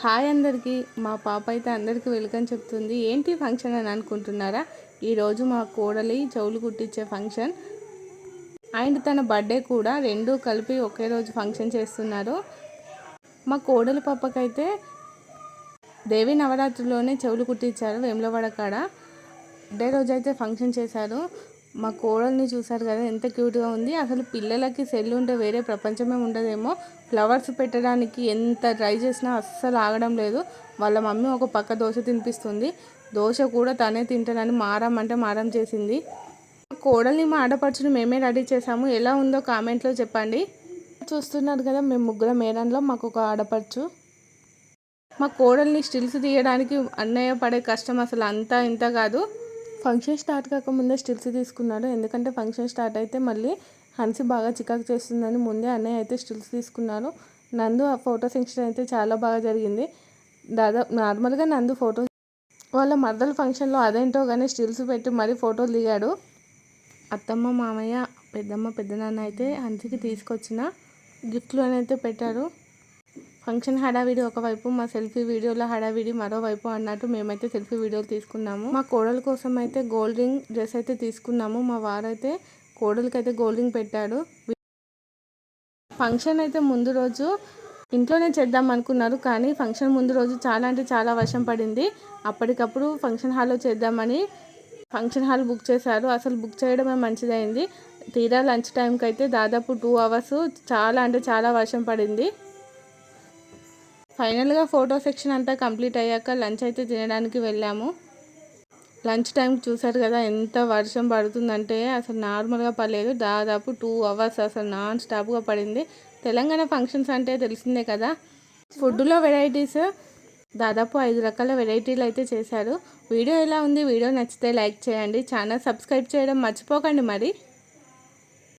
Hi అందరికీ మా పాప అయితే అందరికీ వెల్కమ్ చెప్తుంది. ఏంటి ఫంక్షన్ అని అనుకుంటున్నారా? ఈరోజు మా కోడలి చెవులు కుట్టించే ఫంక్షన్. అండ్ తన బర్త్డే కూడా రెండు కలిపి ఒకే రోజు ఫంక్షన్ చేస్తున్నారు. మా కోడలి పాపకైతే దేవి నవరాత్రిలోనే చెవులు కుట్టించారు వేములవాడ కాడ. డే రోజు అయితే ఫంక్షన్ చేశారు. మా కోడల్ని చూసారు కదా ఎంత క్యూట్గా ఉంది. అసలు పిల్లలకి సెల్ ఉంటే వేరే ప్రపంచమే ఉండదేమో. ఫ్లవర్స్ పెట్టడానికి ఎంత ట్రై చేసినా అస్సలు ఆగడం లేదు. వాళ్ళ మమ్మీ ఒక పక్క దోశ తినిపిస్తుంది. దోశ కూడా తనే తింటానని మారం అంటే మారం చేసింది. కోడల్ని మా ఆడపడుచుని మేమే రెడీ చేసాము ఎలా ఉందో కామెంట్లో చెప్పండి. చూస్తున్నారు కదా మేము ముగ్గురం మేడంలో మాకు ఒక ఆడపడుచు. మా కోడల్ని స్టిల్స్ తీయడానికి అన్నయ్య పడే కష్టం అసలు అంతా ఇంత కాదు. ఫంక్షన్ స్టార్ట్ కాకముందే స్టిల్స్ తీసుకున్నాడు. ఎందుకంటే ఫంక్షన్ స్టార్ట్ అయితే మళ్ళీ హన్సి బాగా చికాకు చేస్తుందని ముందే అన్నయ్య అయితే స్టిల్స్ తీసుకున్నారు. నందు ఆ ఫోటో సెక్షన్ అయితే చాలా బాగా జరిగింది. దాదాపు నార్మల్గా నందు ఫోటో వాళ్ళ మర్దల ఫంక్షన్లో అదేంటో కానీ స్టిల్స్ పెట్టి మరీ ఫోటోలు దిగాడు. అత్తమ్మ మామయ్య పెద్దమ్మ పెద్దనాన్న అయితే హన్సికి తీసుకొచ్చిన గిఫ్ట్లు అయితే పెట్టారు. ఫంక్షన్ హడావిడి ఒకవైపు మా సెల్ఫీ వీడియోలో హడావిడి మరోవైపు అన్నట్టు మేమైతే సెల్ఫీ వీడియోలు తీసుకున్నాము. మా కోడల కోసం అయితే గోల్డ్ రింగ్ డ్రెస్ అయితే తీసుకున్నాము. మా వారైతే కోడలకైతే అయితే గోల్డ్ రింగ్ పెట్టాడు. ఫంక్షన్ అయితే ముందు రోజు ఇంట్లోనే చేద్దాం అనుకున్నారు కానీ ఫంక్షన్ ముందు రోజు చాలా అంటే చాలా వర్షం పడింది. అప్పటికప్పుడు ఫంక్షన్ హాల్లో చేద్దామని ఫంక్షన్ హాల్ బుక్ చేశారు. అసలు బుక్ చేయడమే మంచిదైంది. తీరా లంచ్ టైంకి అయితే దాదాపు టూ అవర్స్ చాలా అంటే చాలా వర్షం పడింది. ఫైనల్గా ఫోటో సెక్షన్ అంతా కంప్లీట్ అయ్యాక లంచ్ అయితే తినడానికి వెళ్ళాము. లంచ్ టైం చూసారు కదా ఎంత వర్షం పడుతుందంటే అసలు నార్మల్గా పడలేదు దాదాపు టూ అవర్స్ అసలు నాన్ స్టాప్గా పడింది. తెలంగాణ ఫంక్షన్స్ అంటే తెలిసిందే కదా. ఫుడ్లో వెరైటీస్ దాదాపు ఐదు రకాల వెరైటీలు అయితే చేశారు. వీడియో ఎలా ఉంది? వీడియో నచ్చితే లైక్ చేయండి. ఛానల్ సబ్స్క్రైబ్ చేయడం మర్చిపోకండి మరి.